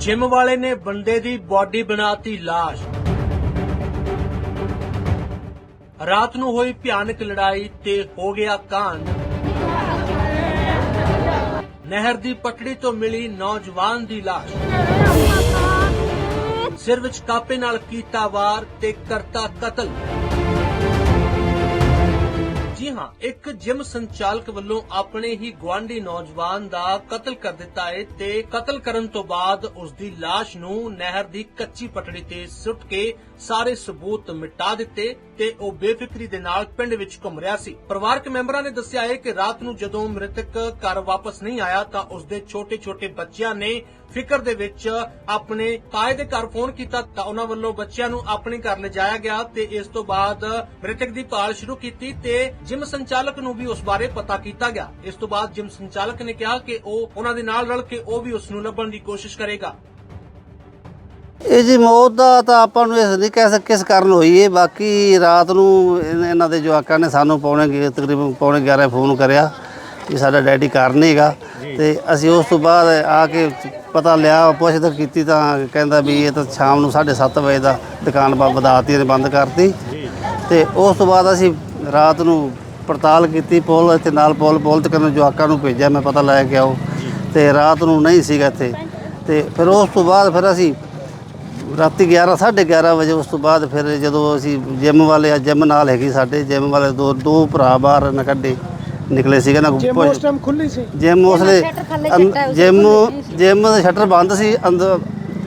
Gym ਵਾਲੇ ਨੇ ਬੰਦੇ ਦੀ ਬਾਡੀ ਬਣਾਤੀ ਲਾਸ਼। ਰਾਤ ਨੂੰ ਹੋਈ ਭਿਆਨਕ ਲੜਾਈ ਤੇ ਹੋ ਗਿਆ ਕਾਂਡ। ਨਹਿਰ ਦੀ ਪਟੜੀ ਤੋਂ ਮਿਲੀ ਨੌਜਵਾਨ ਦੀ ਲਾਸ਼। ਸਿਰ ਵਿੱਚ ਕਾਪੇ ਨਾਲ ਕੀਤਾ ਵਾਰ ਤੇ ਕਰਤਾ ਕਤਲ। ਜੀ ਹਾਂ, ਇੱਕ ਜਿਮ ਸੰਚਾਲਕ ਵੱਲੋਂ ਆਪਣੇ ਹੀ ਗਵਾਂਢੀ ਨੌਜਵਾਨ ਦਾ ਕਤਲ ਕਰ ਦਿੱਤਾ ਹੈ ਤੇ ਕਤਲ ਕਰਨ ਤੋਂ ਬਾਅਦ ਉਸ ਦੀ ਲਾਸ਼ ਨੂੰ ਨਹਿਰ ਦੀ ਕੱਚੀ ਪਟੜੀ ਤੇ ਸੁੱਟ ਕੇ ਸਾਰੇ ਸਬੂਤ ਮਿਟਾ ਦਿੱਤੇ ਤੇ ਉਹ ਬੇਫਿਕਰੀ ਦੇ ਨਾਲ ਪਿੰਡ ਵਿੱਚ ਘੁੰਮ ਰਿਹਾ ਸੀ। ਪਰਿਵਾਰਕ ਮੈਂਬਰਾਂ ਨੇ ਦੱਸਿਆ ਹੈ ਕਿ ਰਾਤ ਨੂੰ ਜਦੋਂ ਮ੍ਰਿਤਕ ਘਰ ਵਾਪਸ ਨਹੀਂ ਆਇਆ ਤਾਂ ਉਸ ਦੇ ਛੋਟੇ-ਛੋਟੇ ਬੱਚਿਆਂ ਨੇ ਫਿਕਰ ਦੇ ਵਿੱਚ ਆਪਣੇ ਤਾਏ ਦੇ ਘਰ ਫੋਨ ਕੀਤਾ ਤਾਂ ਉਹਨਾਂ ਵੱਲੋਂ ਬੱਚਿਆਂ ਨੂੰ ਆਪਣੇ ਘਰ ਲਿਜਾਇਆ ਗਿਆ ਤੇ ਇਸ ਤੋਂ ਬਾਅਦ ਮ੍ਰਿਤਕ ਦੀ ਭਾਲ ਸ਼ੁਰੂ ਕੀਤੀ ਤੇ ਜਿਮ ਸੰਚਾਲਕ ਨੂੰ ਵੀ ਉਸ ਬਾਰੇ ਪਤਾ ਕੀਤਾ ਗਿਆ। ਇਸ ਤੋਂ ਬਾਅਦ ਜਿਮ ਸੰਚਾਲਕ ਨੇ ਕਿਹਾ ਕਿ ਉਹ ਉਹਨਾਂ ਦੇ ਨਾਲ ਰਲ ਕੇ ਉਹ ਵੀ ਉਸ ਨੂੰ ਲੱਭਣ ਦੀ ਕੋਸ਼ਿਸ਼ ਕਰੇਗਾ। ਇਹ ਜੀ ਮੌਤ ਦਾ ਤਾਂ ਆਪਾਂ ਨੂੰ ਇਸ ਨਹੀਂ ਕਹਿ ਸਕ, ਕਿਸ ਕਾਰਨ ਹੋਈ ਹੈ ਬਾਕੀ ਰਾਤ ਨੂੰ ਇਹਨਾਂ ਦੇ ਜਵਾਕਾਂ ਨੇ ਸਾਨੂੰ ਪੌਣੇ ਤਕਰੀਬਨ ਪੌਣੇ 11 ਫੋਨ ਕਰਿਆ। ਕਿ ਸਾਡਾ ਡੈਡੀ ਘਰ ਨਹੀਂ ਹੈਗਾ। ਤੇ ਅਸੀਂ ਉਸ ਤੋਂ ਬਾਅਦ ਆ ਕੇ ਪਤਾ ਲਿਆ ਪੁੱਛਦਾ ਕੀਤੀ ਤਾਂ ਕਹਿੰਦਾ ਵੀ ਇਹ ਤਾਂ ਸ਼ਾਮ ਨੂੰ 7:30 ਵਜੇ ਦਾ ਦੁਕਾਨ ਬ- ਵਧਾਤੀ ਨੇ ਬੰਦ ਕਰਤੀ। ਤੇ ਉਸ ਤੋਂ ਬਾਅਦ ਅਸੀਂ ਰਾਤ ਨੂੰ ਪੜਤਾਲ ਕੀਤੀ ਪੁਲ ਇੱਥੇ ਨਾਲ ਪੁਲ ਪੁਲ ਤੱਕ ਨੂੰ ਜਵਾਕਾਂ ਨੂੰ ਭੇਜਿਆ ਮੈਂ ਪਤਾ ਲੈ ਕੇ ਆਓ। ਤੇ ਰਾਤ ਨੂੰ ਨਹੀਂ ਸੀਗਾ ਇੱਥੇ। ਤੇ ਫਿਰ ਉਸ ਤੋਂ ਬਾਅਦ ਫਿਰ ਅਸੀਂ ਰਾਤੀ 11 11:30 ਵਜੇ ਉਸ ਤੋਂ ਬਾਅਦ ਫਿਰ ਜਦੋਂ ਅਸੀਂ ਜਿਮ ਵਾਲੇ ਆ ਜਿਮ ਨਾਲ ਹੈਗੀ ਸਾਡੇ ਜਿਮ ਵਾਲੇ ਦੋ ਦੋ ਭਰਾ ਬਾਹਰ ਨਾ ਕੱਢੇ। ਨਿਕਲੇ ਸੀਗੇ ਨਾ ਜਿਮ ਉਸ ਟਾਈਮ ਖੁੱਲੀ ਸੀ। ਜਿਮ ਉਸਲੇ ਜਿਮ ਜਿਮ ਦਾ ਸ਼ਟਰ ਬੰਦ ਸੀ ਅੰਦਰ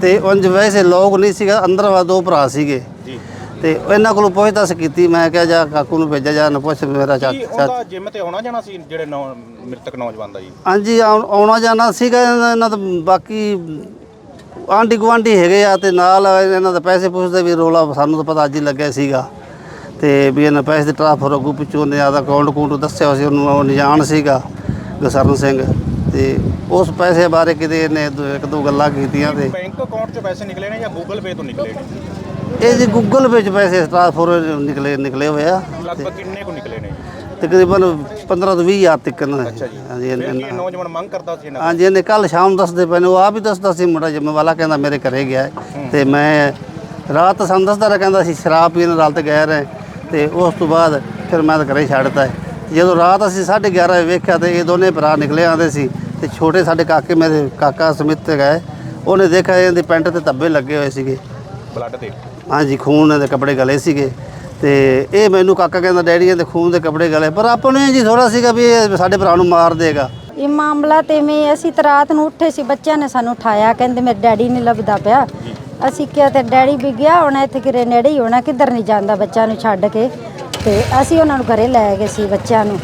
ਤੇ ਉਂਝ ਵੈਸੇ ਲੋਕ ਨਹੀਂ ਸੀਗਾ ਅੰਦਰ ਵਾ ਦੋ ਭਰਾ ਸੀਗੇ। ਜੀ। ਤੇ ਇਹਨਾਂ ਕੋਲੋਂ ਪੁੱਛ ਦੱਸ ਕੀਤੀ ਮੈਂ ਕਿਹਾ ਜਾ ਕਾਕੂ ਨੂੰ ਭੇਜਿਆ ਜਾ ਨਾ ਪੁੱਛ ਮੇਰਾ ਚਾਚਾ ਉਹਦਾ ਜਿਮ ਤੇ ਆਉਣਾ ਜਾਣਾ ਸੀ ਜਿਹੜੇ ਨੌ- ਮ੍ਰਿਤਕ ਨੌਜਵਾਨ ਦਾ ਜੀ? ਹਾਂਜੀ ਆਉਣ- ਆਉਣਾ ਜਾਣਾ ਸੀਗਾ ਇਹਨਾਂ ਇਹਨਾਂ ਦਾ ਬਾਕੀ ਆਂਢੀ ਗੁਆਂਢੀ ਹੈਗੇ ਆ ਤੇ ਨਾਲ ਇਹਨਾਂ ਦਾ ਪੈਸੇ ਪੁੱਛਦੇ ਵੀ ਰੋਲਾ ਸਾਨੂੰ ਤਾਂ ਪਤਾ ਅੱਜ ਹੀ ਲੱਗਿਆ ਸੀਗਾ। ਤੇ ਵੀ ਇਹਨਾਂ ਪੈਸੇ ਦੇ ਟ੍ਰਾਂਸਫਰ ਅੱਗੂ ਪਿੱਛੋਂ ਨੇ ਆਦਾ ਅਕਾਊਂਟ ਕੂੰਟ ਦੱਸਿਆ ਹੋਇਆ ਸੀ ਉਹਨੂੰ ਉਹ ਨਿਜਾਨ ਸੀਗਾ ਗਸਰਨ ਸਿੰਘ। ਤੇ ਉਸ ਪੈਸੇ ਬਾਰੇ ਕਿਤੇ ਇਹਨੇ ਦੋ- ਇੱਕ ਦੋ ਗੱਲਾਂ ਕੀਤੀਆਂ ਤੇ ਬੈਂਕ ਅਕਾਊਂਟ 'ਚ ਪੈਸੇ ਨਿਕਲੇ ਨੇ ਜਾਂ ਗੂਗਲ ਪੇ ਤੋਂ ਨਿਕਲੇ ਨੇ? ਇਹ ਜੀ ਗੂਗਲ ਵਿੱਚ ਪੈਸੇ ਟ੍ਰਾਂਸਫਰ ਨਿਕਲੇ ਨਿਕਲੇ ਹੋਏ ਆ। ਲਗਭਗ ਕਿੰਨੇ ਕੁ ਨਿਕਲੇ ਨੇ? ਤਕਰੀਬਨ 15 ਤੋਂ 20 ਹਜ਼ਾਰ ਤੱਕ ਨਾ ਹਾਂਜੀ ਫਿਰ ਇਹਨਾਂ- ਕੀ ਨੌਜਵਾਨ ਮੰਗ ਕਰਦਾ ਸੀ ਤੋਂ? ਹਾਂਜੀ ਇਹਨੇ ਕੱਲ ਸ਼ਾਮ ਦੱਸਦੇ ਪਏ ਨੇ ਉਹ ਆਪ ਹੀ ਦੱਸਦਾ ਸੀ ਮੁੰਡਾ ਜਿੰਮੇ ਵਾਲਾ ਕਹਿੰਦਾ ਮੇਰੇ ਘਰੇ ਗਿਆ ਹੈ। ਤੇ ਮੈਂ ਰਾਤ ਸਾਨੂੰ ਦੱਸਦਾ ਰਿਹਾ ਕਹਿੰਦਾ ਸੀ ਸ਼ਰਾਬ ਪੀਣ ਨਾਲ ਤੇ ਗਏ ਰਹੇ ਤੇ ਉਸ ਤੋਂ ਬਾਅਦ ਫਿਰ ਮੈਂ ਤਾਂ ਘਰੇ ਛੱਡਤਾ। ਜਦੋਂ ਰਾਤ ਅਸੀਂ 11:30 ਵਜੇ ਵੇਖਿਆ ਤੇ ਇਹ ਦੋਨੇ ਭਰਾ ਨਿਕਲੇ ਆਂਦੇ ਸੀ ਤੇ ਛੋਟੇ ਸਾਡੇ ਕਾਕੇ ਮੇਰੇ ਕਾਕਾ ਸਮਿਤ ਤੇ ਗਏ। ਉਹਨੇ ਦੇਖਿਆ ਇਹਦੀ ਪੈਂਟ ਤੇ ਧੱਬੇ ਲੱਗੇ ਹੋਏ ਸੀਗੇ। ਬਲੱਡ ਤੇ? ਹਾਂਜੀ ਖੂਨ ਦੇ ਕੱਪੜੇ ਗਲੇ ਸੀਗੇ। ਤੇ ਇਹ ਮੈਨੂੰ ਕਾਕਾ ਕਹਿੰਦਾ ਡੈਡੀ ਇਹਦੇ ਖੂਨ ਦੇ ਕੱਪੜੇ ਗਲੇ। ਪਰ ਆਪਾਂ ਨੂੰ ਜੀ ਥੋੜਾ ਸੀਗਾ ਵੀ ਇਹ ਸਾਡੇ ਭਰਾ ਨੂੰ ਮਾਰ ਦੇਗਾ। ਇਹ ਮਾਮਲਾ ਤੇ ਮੈਂ ਅਸੀਂ ਤਾਂ ਰਾਤ ਨੂੰ ਉੱਠੇ ਸੀ ਬੱਚਿਆਂ ਨੇ ਸਾਨੂੰ ਉਠਾਇਆ। ਕਹਿੰਦੇ ਮੇਰੇ ਡੈਡੀ ਨਹੀਂ ਲੱਭਦਾ ਪਿਆ। ਅਸੀਂ ਕਿਹਾ ਤੇ ਡੈਡੀ ਵੀ ਗਿਆ ਹੋਣਾ, ਇੱਥੇ ਕਿਰੇ ਨੇੜੇ ਹੀ ਹੋਣਾ, ਕਿੱਧਰ ਨਹੀਂ ਜਾਂਦਾ ਬੱਚਿਆਂ ਨੂੰ ਛੱਡ ਕੇ। ਤੇ ਅਸੀਂ ਉਹਨਾਂ ਨੂੰ ਘਰੇ ਲੈ ਗਏ ਸੀ ਬੱਚਿਆਂ ਨੂੰ।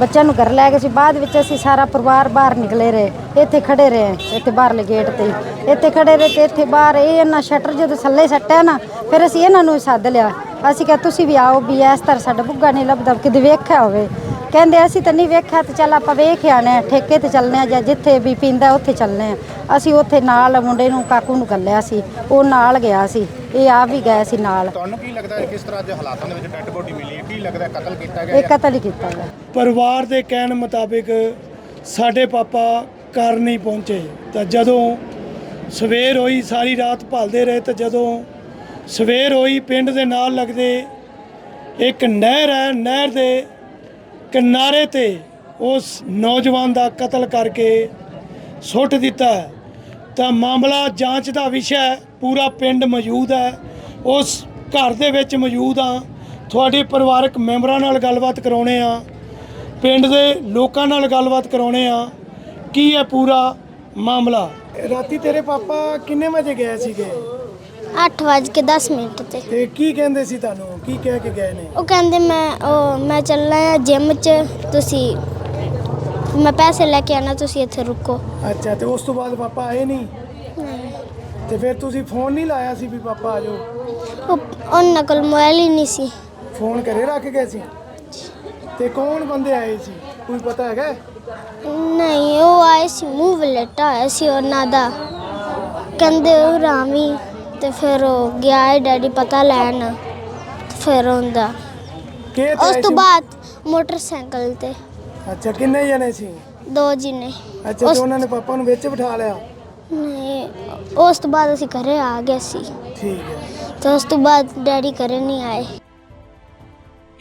ਬੱਚਿਆਂ ਨੂੰ ਘਰ ਲੈ ਗਏ ਸੀ, ਬਾਅਦ ਵਿੱਚ ਅਸੀਂ ਸਾਰਾ ਪਰਿਵਾਰ ਬਾਹਰ ਨਿਕਲੇ ਰਹੇ, ਇੱਥੇ ਖੜੇ ਰਹੇ, ਇੱਥੇ ਬਾਹਰਲੇ ਗੇਟ ਤੇ ਇੱਥੇ ਖੜੇ ਰਹੇ ਤੇ ਇੱਥੇ ਬਾਹਰ ਇਹ ਇਹਨਾਂ ਸ਼ਟਰ ਜਦੋਂ ਥੱਲੇ ਸੱਟਿਆ ਨਾ, ਫਿਰ ਅਸੀਂ ਇਹਨਾਂ ਨੂੰ ਸੱਦ ਲਿਆ। ਅਸੀਂ ਕਿਹਾ, ਤੁਸੀਂ ਵੀ ਆਓ ਵੀ ਇਸ ਤਰ੍ਹਾਂ ਸਾਡਾ ਬੁੱਗਾ ਨਹੀਂ ਲੱਭਦਾ, ਕਿਤੇ ਵੇਖਿਆ ਹੋਵੇ। ਕਹਿੰਦੇ ਅਸੀਂ ਤਾਂ ਨਹੀਂ ਵੇਖਿਆ ਤੇ ਚੱਲ ਆਪਾਂ ਵੇਖ ਆਣੇ ਆ ਠੇਕੇ ਤੇ ਚੱਲਨੇ ਆ ਜਾਂ ਜਿੱਥੇ ਵੀ ਪੀਂਦਾ ਉੱਥੇ ਚੱਲਨੇ ਆ। ਅਸੀਂ ਉੱਥੇ ਨਾਲ ਮੁੰਡੇ ਨੂੰ ਕਾਕੂ ਨੂੰ ਗੱਲਿਆ ਸੀ ਉਹ ਨਾਲ ਗਿਆ ਸੀ ਇਹ ਆ ਵੀ ਗਏ ਸੀ ਨਾਲ। ਤੁਹਾਨੂੰ ਕੀ ਲੱਗਦਾ ਹੈ ਕਿਸ ਤਰ੍ਹਾਂ ਅੱਜ ਹਾਲਾਤਾਂ ਦੇ ਵਿੱਚ ਡੈੱਡ ਬੋਡੀ ਮਿਲੀ ਹੈ? ਕੀ ਲੱਗਦਾ ਹੈ ਕਤਲ ਕੀਤਾ ਗਿਆ ਇਹ ਕਤਲ ਹੀ ਕੀਤਾ ਗਿਆ। ਪਰਿਵਾਰ ਦੇ ਕਹਿਣ ਮੁਤਾਬਿਕ ਸਾਡੇ ਪਾਪਾ ਘਰ ਨਹੀਂ ਪਹੁੰਚੇ। ਤਾਂ ਜਦੋਂ ਸਵੇਰ ਹੋਈ ਸਾਰੀ ਰਾਤ ਭਾਲਦੇ ਰਹੇ ਤਾਂ ਜਦੋਂ ਸਵੇਰ ਹੋਈ ਪਿੰਡ ਦੇ ਨਾਲ ਲੱਗਦੇ ਇੱਕ ਨਹਿਰ ਹੈ ਨਹਿਰ ਦੇ ਕਿਨਾਰੇ ਤੇ ਉਸ ਨੌਜਵਾਨ ਦਾ ਕਤਲ ਕਰਕੇ ਸੁੱਟ ਦਿੱਤਾ ਤਾਂ ਮਾਮਲਾ ਜਾਂਚ ਦਾ ਵਿਸ਼ਾ ਹੈ, ਪੂਰਾ ਪਿੰਡ ਮੌਜੂਦ ਹੈ। ਉਸ ਘਰ ਦੇ ਵਿੱਚ ਮੌਜੂਦ ਆ ਤੁਹਾਡੇ ਪਰਿਵਾਰਕ ਮੈਂਬਰਾਂ ਨਾਲ ਗੱਲਬਾਤ ਕਰਾਉਣੇ ਆ ਪਿੰਡ ਦੇ ਲੋਕਾਂ ਨਾਲ ਗੱਲਬਾਤ ਕਰਾਉਣੇ ਆ ਕੀ ਹੈ ਪੂਰਾ ਮਾਮਲਾ? ਰਾਤੀ ਤੇਰੇ ਪਾਪਾ ਕਿੰਨੇ ਵਜੇ ਗਏ ਸੀਗੇ? 8 ਵੱਜ ਕੇ 10 ਮਿੰਟ ਤੇ। ਤੇ ਕੀ ਕਹਿੰਦੇ ਸੀ ਤੁਹਾਨੂੰ? ਕੀ ਕਹਿ ਕੇ ਗਏ ਨੇ? ਉਹ ਕਹਿੰਦੇ ਮੈਂ ਉਹ ਮੈਂ ਚੱਲਣਾ ਆ ਜਿਮ 'ਚ ਤੁਸੀਂ ਮੈਂ ਪੈਸੇ ਲੈ ਕੇ ਆਣਾ ਤੁਸੀਂ ਇੱਥੇ ਰੁਕੋ। ਅੱਛਾ ਤੇ ਉਸ ਤੋਂ ਬਾਅਦ ਪਾਪਾ ਆਏ ਨਹੀਂ? ਤੇ ਫਿਰ ਤੁਸੀਂ ਫੋਨ ਨਹੀਂ ਲਾਇਆ ਸੀ ਵੀ ਪਾਪਾ ਆ ਜਾਓ? ਉਹ ਉਹਨਾਂ ਕੋਲ ਮੋਬਾਈਲ ਹੀ ਨਹੀਂ ਸੀ। ਫੋਨ ਘਰੇ ਰੱਖ ਗਏ ਸੀ? ਤੇ ਕੌਣ ਬੰਦੇ ਆਏ ਸੀ? ਕੋਈ ਪਤਾ ਹੈਗਾ? ਨਹੀਂ ਉਹ ਆਏ ਸੀ ਮੂੰਹ ਵਲੇਟਾ ਆਇਆ ਸੀ ਉਹਨਾਂ ਦਾ। ਕਹਿੰਦੇ ਉਹ ਰਾਮੀ ਤੇ ਫਿਰ ਉਹ ਗਿਆ ਹੈ ਡੈਡੀ ਪਤਾ ਲੈਣ ਤੇ ਫਿਰ ਹੁੰਦਾ ਕਿ ਉਸ ਤੋਂ? ਬਾਅਦ ਮੋਟਰਸਾਈਕਲ ਤੇ। ਅੱਛਾ ਕਿੰਨੇ ਜਣੇ ਸੀ? ਦੋ ਜੀ ਨੇ ਅੱਛਾ ਤੇ ਉਹਨਾਂ ਨੇ ਪਾਪਾ ਨੂੰ ਵਿੱਚ ਬਿਠਾ ਲਿਆ? ਨਹੀਂ ਉਸ ਤੋਂ ਬਾਅਦ ਅਸੀਂ ਘਰੇ ਆ ਗਏ ਸੀ। ਠੀਕ ਹੈ। ਤੇ ਉਸ ਤੋਂ ਬਾਅਦ ਡੈਡੀ ਘਰੇ ਨਹੀਂ ਆਏ।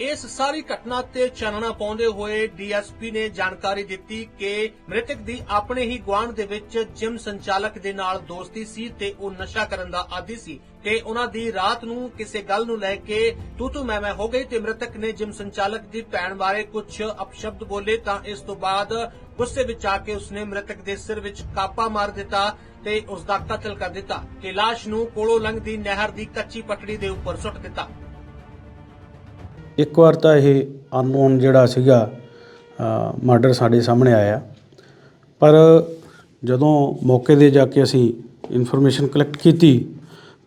ਇਸ ਸਾਰੀ ਘਟਨਾ ਤੇ ਚਾਨਣਾ ਪਾਉਂਦੇ ਹੋਏ ਡੀਐਸਪੀ ਨੇ ਜਾਣਕਾਰੀ ਦਿੱਤੀ ਕਿ ਮ੍ਰਿਤਕ ਦੀ ਆਪਣੇ ਹੀ ਗੁਆਂਢ ਦੇ ਵਿੱਚ ਜਿਮ ਸੰਚਾਲਕ ਦੇ ਨਾਲ ਦੋਸਤੀ ਸੀ ਤੇ ਉਹ ਨਸ਼ਾ ਕਰਨ ਦਾ ਆਦੀ ਸੀ ਤੇ ਉਹਨਾਂ ਦੀ ਰਾਤ ਨੂੰ ਕਿਸੇ ਗੱਲ ਨੂੰ ਲੈ ਕੇ ਤੂ ਤੂ ਮੈਂ ਮੈਂ ਹੋ ਗਈ ਤੇ ਮ੍ਰਿਤਕ ਨੇ ਜਿਮ ਸੰਚਾਲਕ ਦੀ ਭੈਣ ਬਾਰੇ ਕੁਝ ਅਪਸ਼ਬਦ ਬੋਲੇ ਤਾਂ ਇਸ ਤੋਂ ਬਾਅਦ ਗੁੱਸੇ ਵਿੱਚ ਆ ਕੇ ਉਸਨੇ ਮ੍ਰਿਤਕ ਦੇ ਸਿਰ ਵਿੱਚ ਕਾਪਾ ਮਾਰ ਦਿੱਤਾ ਤੇ ਉਸ ਦਾ ਕਤਲ ਕਰ ਦਿੱਤਾ। ਤੇ ਲਾਸ਼ ਨੂੰ ਕੋਲੋਂ ਲੰਘਦੀ ਨਹਿਰ ਦੀ ਕੱਚੀ ਪਟੜੀ ਦੇ ਉੱਪਰ ਸੁੱਟ ਦਿੱਤਾ। ਇੱਕ ਵਾਰ ਤਾਂ ਇਹ ਅਨਨੋਨ ਜਿਹੜਾ ਸੀਗਾ ਮਰਡਰ ਸਾਡੇ ਸਾਹਮਣੇ ਆਇਆ। ਪਰ ਜਦੋਂ ਮੌਕੇ ਤੇ ਜਾ ਕੇ ਅਸੀਂ ਇਨਫੋਰਮੇਸ਼ਨ ਕਲੈਕਟ ਕੀਤੀ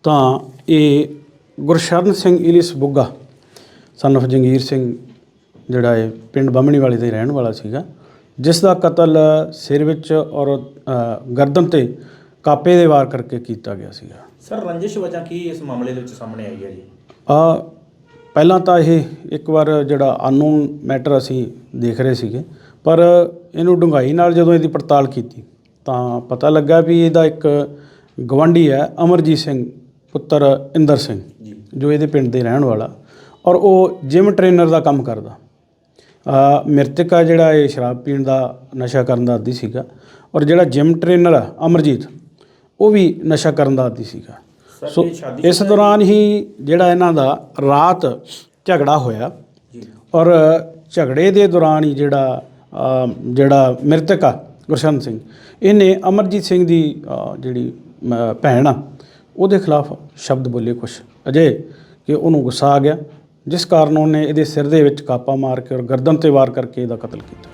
ਤਾਂ ਇਹ ਗੁਰਸ਼ਰਨ ਸਿੰਘ ਇਲਿਸ ਬੁੱਗਾ ਸਨ of ਜੰਗੀਰ ਸਿੰਘ ਜਿਹੜਾ ਇਹ ਪਿੰਡ ਬਾਹਮਣੀ ਵਾਲੇ ਦੇ ਰਹਿਣ ਵਾਲਾ ਸੀਗਾ ਜਿਸ ਦਾ ਕਤਲ ਸਿਰ ਵਿੱਚ ਔਰ ਗਰਦਨ ਤੇ ਕਾਪੇ ਦੇ ਵਾਰ ਕਰਕੇ ਕੀਤਾ ਗਿਆ ਸੀਗਾ। ਸਰ ਰੰਜਿਸ਼ ਵਜ੍ਹਾ ਕੀ ਇਸ ਮਾਮਲੇ ਦੇ ਵਿੱਚ ਸਾਹਮਣੇ ਆਈ ਹੈ ਜੀ? ਆ ਪਹਿਲਾਂ ਤਾਂ ਇਹ ਇੱਕ ਵਾਰ ਜਿਹੜਾ ਅਨਨੋਨ ਮੈਟਰ ਅਸੀਂ ਦੇਖ ਰਹੇ ਸੀਗੇ ਪਰ ਇਹਨੂੰ ਡੂੰਘਾਈ ਨਾਲ ਜਦੋਂ ਇਹਦੀ ਪੜਤਾਲ ਕੀਤੀ ਤਾਂ ਪਤਾ ਲੱਗਾ ਵੀ ਇਹਦਾ ਇੱਕ ਗਵੰਡੀ ਹੈ ਅਮਰਜੀਤ ਸਿੰਘ ਪੁੱਤਰ ਇੰਦਰ ਸਿੰਘ ਜੋ। ਇਹਦੇ ਪਿੰਡ ਦੇ ਰਹਿਣ ਵਾਲਾ ਔਰ ਉਹ ਜਿਮ ਟ੍ਰੇਨਰ ਦਾ ਕੰਮ ਕਰਦਾ। ਆ ਮ੍ਰਿਤਕ ਆ ਜਿਹੜਾ ਇਹ ਸ਼ਰਾਬ ਪੀਣ ਦਾ ਨਸ਼ਾ ਕਰਨ ਦਾ ਆਦੀ ਸੀਗਾ ਔਰ ਜਿਹੜਾ ਜਿਮ ਟ੍ਰੇਨਰ ਆ ਅਮਰਜੀਤ ਉਹ ਵੀ ਨਸ਼ਾ ਕਰਨ ਦਾ ਆਦੀ ਸੀਗਾ। ਸੋ ਇਸ ਦੌਰਾਨ ਹੀ ਜਿਹੜਾ ਇਹਨਾਂ ਦਾ ਰਾਤ ਝਗੜਾ ਹੋਇਆ ਔਰ ਝਗੜੇ ਦੇ ਦੌਰਾਨ ਹੀ ਜਿਹੜਾ ਜਿਹੜਾ ਮ੍ਰਿਤਕ ਆ ਗੁਰਸ਼ਨ ਸਿੰਘ ਇਹਨੇ ਅਮਰਜੀਤ ਸਿੰਘ ਦੀ ਜਿਹੜੀ ਭੈਣ ਆ ਉਹਦੇ ਖਿਲਾਫ ਸ਼ਬਦ ਬੋਲੇ ਕੁਛ। ਅਜੇ ਕਿ ਉਹਨੂੰ ਗੁੱਸਾ ਆ ਗਿਆ ਜਿਸ ਕਾਰਨ ਉਹਨੇ ਇਹਦੇ ਸਿਰ ਦੇ ਵਿੱਚ ਕਾਪਾ ਮਾਰ ਕੇ ਔਰ ਗਰਦਨ ਤੇ ਵਾਰ ਕਰਕੇ ਇਹਦਾ ਕਤਲ ਕੀਤਾ।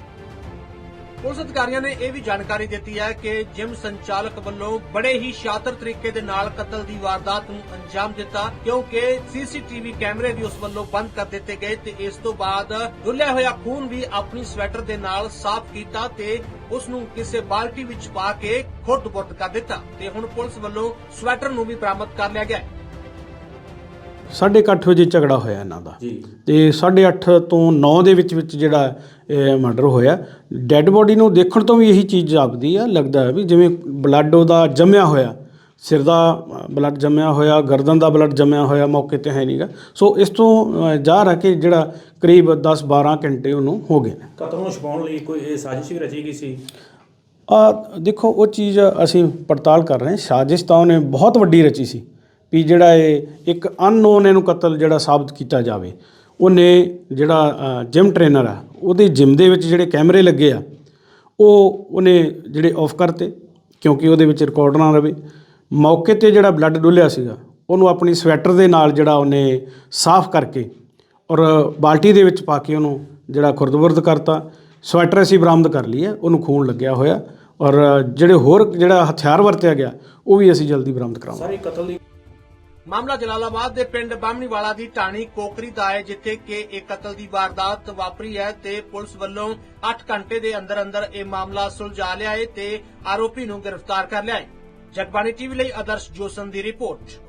ਪੁਲਿਸ ਅਧਿਕਾਰੀਆਂ ਨੇ ਇਹ ਵੀ ਜਾਣਕਾਰੀ ਦਿੱਤੀ ਹੈ ਕਿ ਜਿਮ ਸੰਚਾਲਕ ਵੱਲੋਂ ਬੜੇ ਹੀ ਸ਼ਾਤਰ ਤਰੀਕੇ ਦੇ ਨਾਲ ਕਤਲ ਦੀ ਵਾਰਦਾਤ ਨੂੰ ਅੰਜਾਮ ਦਿੱਤਾ, ਕਿਉਂਕਿ ਸੀਸੀਟੀਵੀ ਕੈਮਰੇ ਵੀ ਉਸ ਵੱਲੋਂ ਬੰਦ ਕਰ ਦਿੱਤੇ ਗਏ ਤੇ ਇਸ ਤੋਂ ਬਾਅਦ ਡੁੱਲਿਆ ਹੋਇਆ ਖੂਨ ਵੀ ਆਪਣੀ ਸਵੈਟਰ ਦੇ ਨਾਲ ਸਾਫ਼ ਕੀਤਾ ਤੇ ਉਸ ਨੂੰ ਕਿਸੇ ਬਾਲਟੀ ਵਿੱਚ ਪਾ ਕੇ ਖੁਰਦ-ਬੁਰਦ ਕਰ ਦਿੱਤਾ ਤੇ ਹੁਣ ਪੁਲਿਸ ਵੱਲੋਂ ਸਵੈਟਰ ਨੂੰ ਵੀ ਬਰਾਮਦ ਕਰ ਲਿਆ ਗਿਆ ਹੈ ਸਾਢੇ ਕੁ ਅੱਠ ਵਜੇ ਝਗੜਾ ਹੋਇਆ ਇਹਨਾਂ ਦਾ। ਜੀ। ਤੇ 8:30 ਤੋਂ 9 ਦੇ ਵਿੱਚ ਵਿੱਚ ਜਿਹੜਾ ਮਰਡਰ ਹੋਇਆ ਡੈੱਡ ਬੋਡੀ ਨੂੰ ਦੇਖਣ ਤੋਂ ਵੀ ਇਹੀ ਚੀਜ਼ ਜਾਪਦੀ ਆ ਲੱਗਦਾ ਹੈ ਵੀ ਜਿਵੇਂ ਬਲੱਡ ਉਹਦਾ ਜੰਮਿਆ ਹੋਇਆ ਸਿਰ ਦਾ ਬਲੱਡ ਜੰਮਿਆ ਹੋਇਆ ਗਰਦਨ ਦਾ ਬਲੱਡ ਜੰਮਿਆ ਹੋਇਆ ਮੌਕੇ ਤੇ ਹੈ ਨਹੀਂਗਾ। ਸੋ ਇਸ ਤੋਂ ਜ਼ਾਹਰ ਹੈ ਕਿ ਜਿਹੜਾ ਕਰੀਬ 10-12 ਘੰਟੇ ਉਹਨੂੰ ਹੋ ਗਏ ਨੇ। ਕਤਲ ਨੂੰ ਛੁਪਾਉਣ ਲਈ ਕੋਈ ਇਹ ਸਾਜ਼ਿਸ਼ ਵੀ ਰਚੀ ਗਈ ਸੀ? ਆ ਦੇਖੋ ਉਹ ਚੀਜ਼ ਅਸੀਂ ਪੜਤਾਲ ਕਰ ਰਹੇ ਹਾਂ। ਸਾਜ਼ਿਸ਼ ਤਾਂ ਉਹਨੇ ਬਹੁਤ ਵੱਡੀ ਰਚੀ ਸੀ। ਵੀ ਜਿਹੜਾ ਇਹ ਇੱਕ ਅਨਨੋਨ ਇਹਨੂੰ ਕਤਲ ਜਿਹੜਾ ਸਾਬਤ ਕੀਤਾ ਜਾਵੇ। ਉਹਨੇ ਜਿਹੜਾ ਜਿਮ ਟ੍ਰੇਨਰ ਆ, ਉਹਦੇ ਜਿਮ ਦੇ ਵਿੱਚ ਜਿਹੜੇ ਕੈਮਰੇ ਲੱਗੇ ਆ, ਉਹ ਉਹਨੇ ਜਿਹੜੇ ਆਫ ਕਰਤੇ ਕਿਉਂਕਿ ਉਹਦੇ ਵਿੱਚ ਰਿਕਾਰਡ ਨਾ ਰਵੇ। ਮੌਕੇ ਤੇ ਜਿਹੜਾ ਬਲੱਡ ਡੁੱਲਿਆ ਸੀਗਾ, ਉਹਨੂੰ ਆਪਣੀ ਸਵੈਟਰ ਦੇ ਨਾਲ ਜਿਹੜਾ ਉਹਨੇ ਸਾਫ਼ ਕਰਕੇ ਔਰ ਬਾਲਟੀ ਦੇ ਵਿੱਚ ਪਾ ਕੇ ਉਹਨੂੰ ਜਿਹੜਾ ਖੁਰਦਬੁਰਦ ਕਰਤਾ। ਸਵੈਟਰ ਅਸੀਂ ਬਰਾਮਦ ਕਰ ਲਈ ਹੈ ਉਹਨੂੰ ਖੂਨ ਲੱਗਿਆ ਹੋਇਆ ਔਰ ਜਿਹੜੇ ਹੋਰ ਜਿਹੜਾ ਹਥਿਆਰ ਵਰਤਿਆ ਗਿਆ, ਉਹ ਵੀ ਅਸੀਂ ਜਲਦੀ ਬਰਾਮਦ ਕਰਾਂਗੇ ਸਰ ਇਹ ਕਤਲ ਦੀ ਮਾਮਲਾ ਜਲਾਲਾਬਾਦ ਦੇ ਪਿੰਡ ਬਾਮਣੀਵਾਲਾ ਦੀ ਢਾਣੀ ਕੋਕਰੀ ਦਾ ਹੈ, ਜਿੱਥੇ ਕਿ ਇਹ ਕਤਲ ਦੀ ਵਾਰਦਾਤ ਵਾਪਰੀ ਹੈ ਤੇ ਪੁਲਿਸ ਵੱਲੋਂ 8 ਘੰਟੇ ਦੇ ਅੰਦਰ ਅੰਦਰ ਇਹ ਮਾਮਲਾ ਸੁਲਝਾ ਲਿਆ ਹੈ ਤੇ ਆਰੋਪੀ ਨੂੰ ਗ੍ਰਿਫਤਾਰ ਕਰ ਲਿਆ ਹੈ। ਜਗਬਾਣੀ ਟੀਵੀ ਲਈ ਆਦਰਸ਼ ਜੋਸਨ ਦੀ ਰਿਪੋਰਟ।